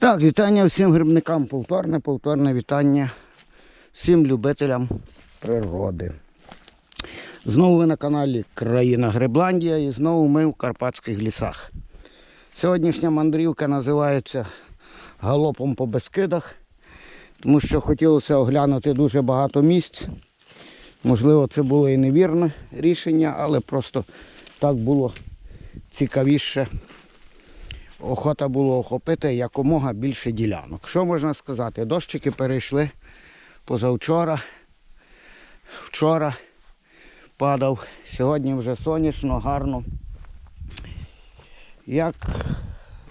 Так, вітання всім грибникам. Повторне, повторне вітання всім любителям природи. Знову ви на каналі Країна Грибландія і знову ми в Карпатських лісах. Сьогоднішня мандрівка називається Галопом по Бескидах, тому що хотілося оглянути дуже багато місць. Можливо, це було і невірне рішення, але просто так було цікавіше охота було охопити якомога більше ділянок. Що можна сказати? Дощики перейшли позавчора, вчора падав, сьогодні вже сонячно, гарно. Як,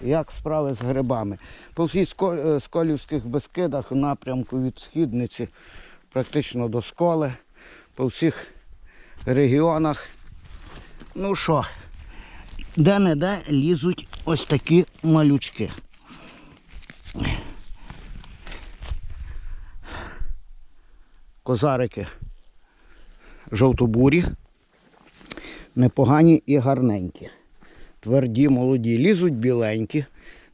як справи з грибами? По Ско- е, Сколівських безкидах напрямку від східниці практично до сколи, по всіх регіонах. Ну що, де-не-де лізуть ось такі малючки. Козарики жовтобурі, непогані і гарненькі. Тверді, молоді, лізуть біленькі.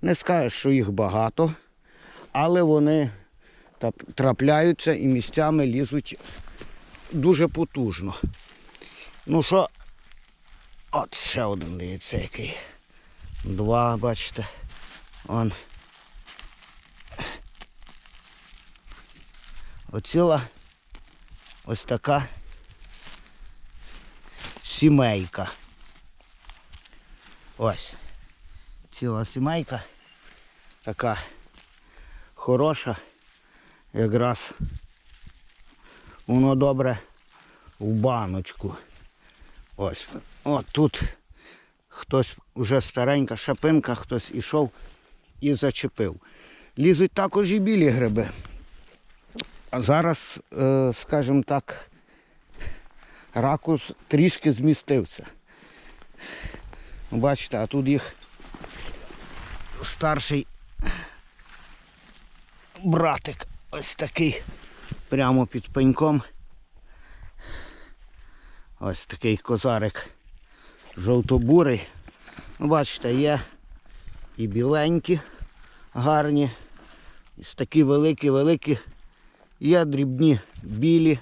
Не скажеш, що їх багато, але вони трапляються і місцями лізуть дуже потужно. Ну що, От ще один дивіться який. Два, бачите. Он. Оціла ось така сімейка. Ось. Ціла сімейка. Така хороша. Якраз воно добре в баночку. Ось. От тут хтось вже старенька шапинка, хтось ішов і зачепив. Лізуть також і білі гриби. А зараз, е, скажімо так, ракурс трішки змістився. Бачите, а тут їх старший братик ось такий прямо під пеньком. Ось такий козарик жовтобурий. Ну, бачите, є і біленькі, гарні, і такі великі-великі, є дрібні білі.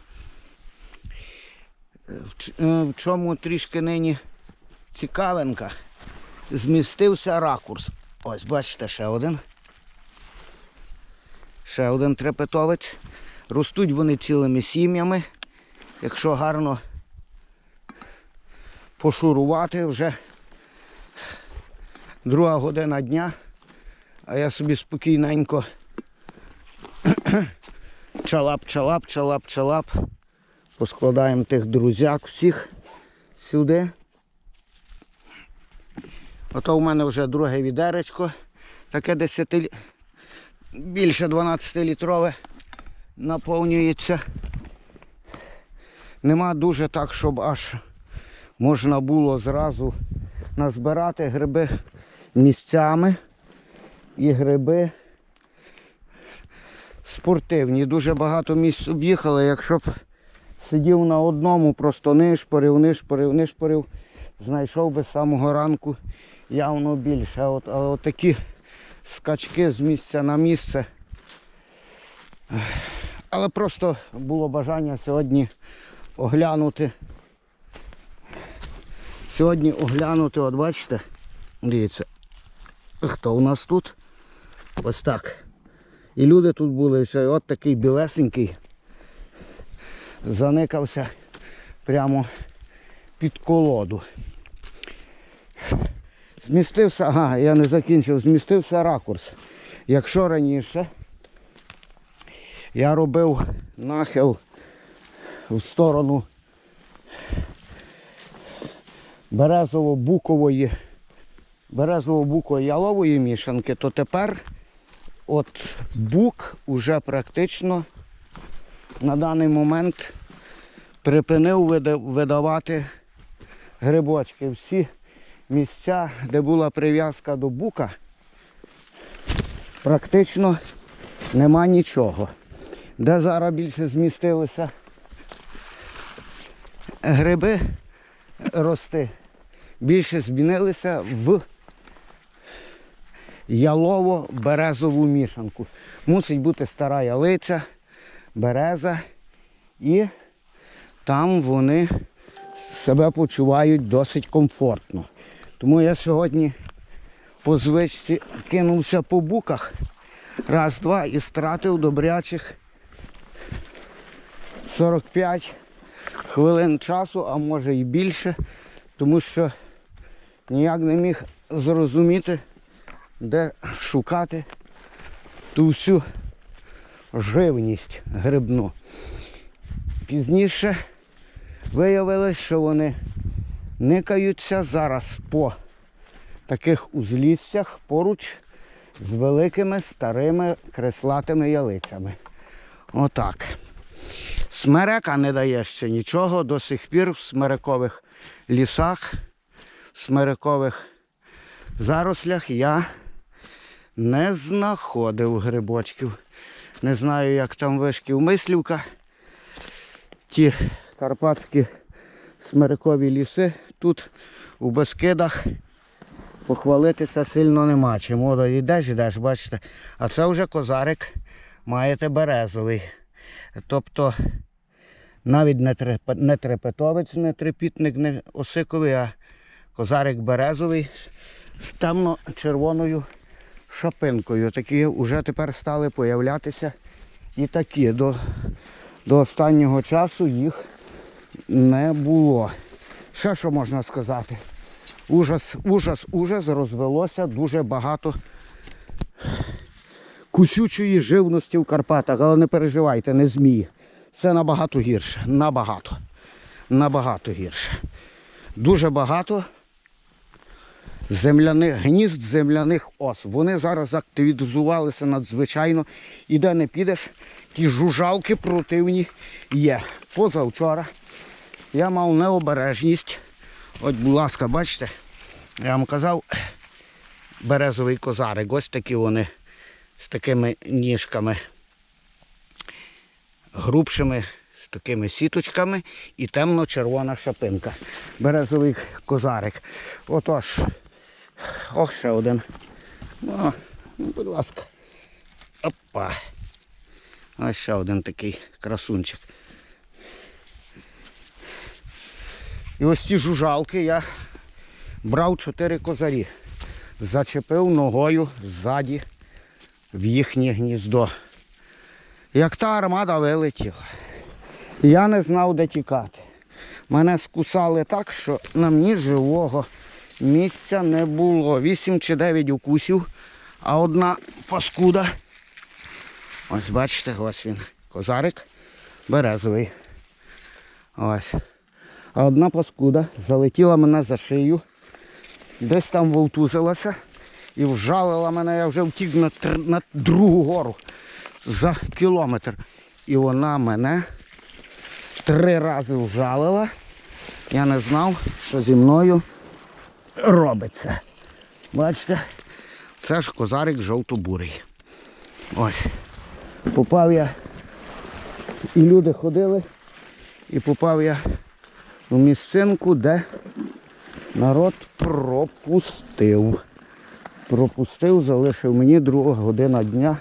Е, е, В чому трішки нині цікавинка. Змістився ракурс. Ось, бачите, ще один. Ще один трепетовець. Ростуть вони цілими сім'ями. Якщо гарно пошурувати вже друга година дня, а я собі спокійненько чалап, чалап, чалап, чалап. Поскладаємо тих друзяк всіх сюди. Ото у мене вже друге відеречко, таке 10 лі- більше 12 літрове наповнюється. Нема дуже так, щоб аж можна було зразу назбирати гриби місцями і гриби спортивні. Дуже багато місць об'їхали, якщо б сидів на одному, просто нишпорив, нишпорив, нишпорив, знайшов би з самого ранку явно більше. А от, але такі скачки з місця на місце. Але просто було бажання сьогодні оглянути Сьогодні оглянути, от бачите, дивіться, хто у нас тут? Ось так. І люди тут були, і все, і от такий білесенький заникався прямо під колоду. Змістився, ага, я не закінчив, змістився ракурс. Якщо раніше я робив нахил в сторону березово-букової, березово-букової ялової мішанки, то тепер от бук уже практично на даний момент припинив видавати грибочки. Всі місця, де була прив'язка до бука, практично нема нічого. Де зараз більше змістилися гриби рости, більше змінилися в ялово-березову мішанку. Мусить бути стара ялиця, береза, і там вони себе почувають досить комфортно. Тому я сьогодні по звичці кинувся по буках. Раз, два і стратив добрячих 45 хвилин часу, а може і більше, тому що ніяк не міг зрозуміти, де шукати ту всю живність грибну. Пізніше виявилось, що вони никаються зараз по таких узліссях поруч з великими старими креслатими ялицями. Отак. Смерека не дає ще нічого. До сих пір в смерекових лісах, в смерекових зарослях я не знаходив грибочків. Не знаю, як там вишків мислівка. Ті карпатські смерекові ліси тут у Бескидах похвалитися сильно нема. Чим От йдеш, йдеш, бачите. А це вже козарик маєте березовий. Тобто навіть не трепетовець, не трепітник, не осиковий, а козарик березовий з темно-червоною шапинкою. Такі вже тепер стали появлятися і такі. До, до останнього часу їх не було. Ще що можна сказати? Ужас, ужас, ужас, розвелося дуже багато кусючої живності в Карпатах, але не переживайте, не змії. Це набагато гірше. Набагато. Набагато гірше. Дуже багато земляних гнізд земляних ос. Вони зараз активізувалися надзвичайно. І де не підеш, ті жужалки противні є. Позавчора я мав необережність. От, будь ласка, бачите, я вам казав, березовий козарик. Ось такі вони з такими ніжками грубшими, з такими сіточками і темно-червона шапинка. Березовий козарик. Отож. Ох, ще один. Ну, ну, будь ласка. Опа. Ось ще один такий красунчик. І ось ці жужалки я брав чотири козарі. Зачепив ногою ззаді в їхнє гніздо. Як та армада вилетіла. Я не знав, де тікати. Мене скусали так, що на мені живого місця не було. Вісім чи дев'ять укусів, а одна паскуда. Ось бачите, ось він. Козарик березовий. Ось. А одна паскуда залетіла мене за шию, десь там вовтузилася і вжалила мене, я вже втік на, тр- на другу гору за кілометр. І вона мене три рази вжалила. Я не знав, що зі мною робиться. Бачите, це ж козарик жовто-бурий. Ось. Попав я, і люди ходили, і попав я в місцинку, де народ пропустив. Пропустив, залишив мені друга година дня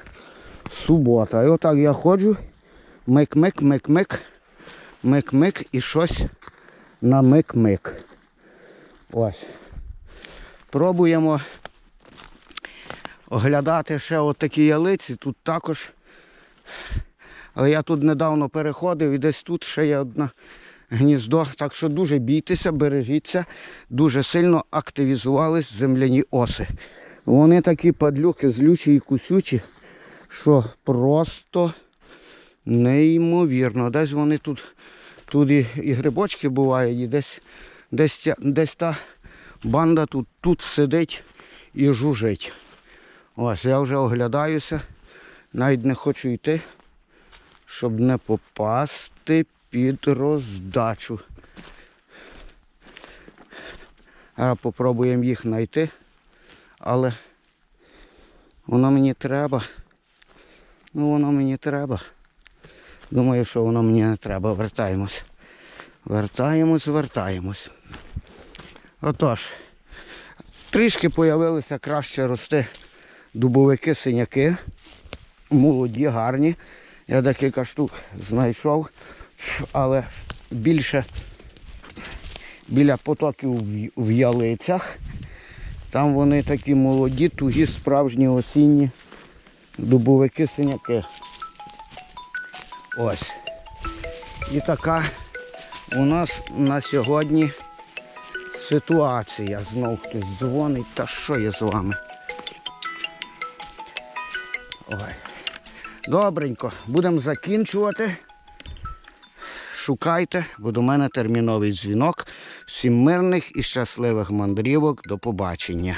субота. І отак я ходжу, мик-мик, мик-мик, мик-мик і щось на мик-мик. Ось. Пробуємо оглядати ще отакі ялиці. Тут також. Але я тут недавно переходив і десь тут ще є одне гніздо. Так що дуже бійтеся, бережіться. Дуже сильно активізувались земляні оси. Вони такі падлюки, злючі і кусючі, що просто неймовірно. Десь вони тут, тут і, і грибочки бувають, і десь, десь, десь та банда тут, тут сидить і жужить. Ось я вже оглядаюся, навіть не хочу йти, щоб не попасти під роздачу. А попробуємо їх знайти, але воно мені треба. Ну воно мені треба. Думаю, що воно мені не треба. Вертаємось. Вертаємось, вертаємось. Отож, трішки появилося краще рости дубовики синяки. Молоді, гарні. Я декілька штук знайшов, але більше біля потоків в- ялицях. Там вони такі молоді, тугі, справжні осінні дубовики синяки. Ось. І така у нас на сьогодні ситуація. Знов хтось дзвонить. Та що є з вами? Ой. Добренько, будемо закінчувати. Шукайте, бо до мене терміновий дзвінок. Всім мирних і щасливих мандрівок. До побачення.